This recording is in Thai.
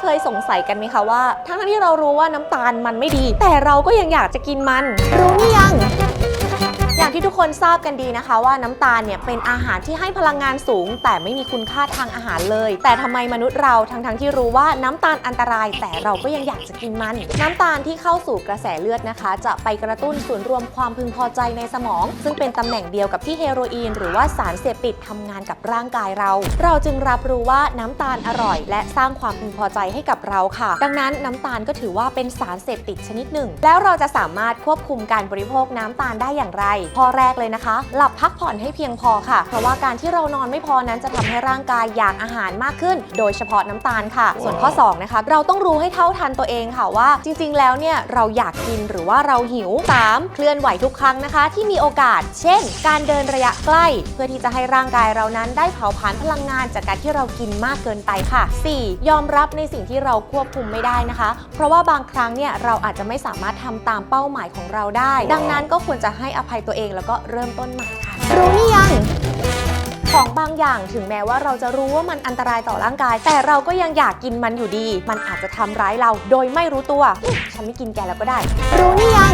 เคยสงสัยกันไหมคะว่า ทั้งที่เรารู้ว่าน้ำตาลมันไม่ดี แต่เราก็ยังอยากจะกินมัน รู้หรือยัง อย่างที่ทุกคนทราบกันดีนะคะ ว่าน้ำตาลเนี่ยเป็นอาหารที่ให้พลังงานสูง แต่ไม่มีคุณค่าทางอาหารเลย แต่ทำไมมนุษย์เราทั้งๆที่รู้ว่าน้ำตาลอันตราย แต่เราก็ยังอยากจะกินมัน น้ำตาลที่เข้าสู่กระแสเลือดนะคะ จะไปกระตุ้นศูนรวมความพึงพอใจในสมอง ซึ่งเป็นตำแหน่งเดียวกับที่เฮโรอีน หรือว่าสารเสพติดทำงานกับร่างกายเรา เราจึงรับรู้ว่าน้ำตาลอร่อย และสร้างความพึงพอใจให้กับเราค่ะ ดังนั้นน้ำตาลก็ถือว่าเป็นสารเสพติดชนิดหนึ่ง แล้วเราจะสามารถควบคุมการบริโภคน้ำตาลได้อย่างไรข้อแรกเลยนะคะ หลับพักผ่อนให้เพียงพอค่ะ เพราะว่าการที่เรานอนไม่พอนั้นจะทำให้ร่างกายอยากอาหารมากขึ้น โดยเฉพาะน้ำตาลค่ะ ส่วนข้อ2นะคะเราต้องรู้ให้เท่าทันตัวเองค่ะว่า จริง ๆ แล้วเนี่ยเราอยากกินหรือว่าเราหิว 3. เคลื่อนไหวทุกครั้งนะคะ ที่มีโอกาส เช่น การเดินระยะใกล้ เพื่อที่จะให้ร่างกายเรานั้นได้เผาผลาญพลังงานจากการที่เรากินมากเกินไปค่ะ 4. ยอมรับในสิ่งที่เราควบคุมไม่ได้นะคะ เพราะว่าบางครั้งเนี่ยเราอาจจะไม่สามารถทำตามเป้าหมายของเราได้ ดังนั้นก็ควรจะให้อภัยตัวเองแล้วก็เริ่มต้นใหม่ค่ะ รู้นี่ยังของบางอย่างถึงแม้ว่าเราจะรู้ว่ามันอันตรายต่อร่างกาย แต่เราก็ยังอยากกินมันอยู่ดี มันอาจจะทำร้ายเราโดยไม่รู้ตัว ฉันไม่กินแกแล้วก็ได้ รู้นี่ยัง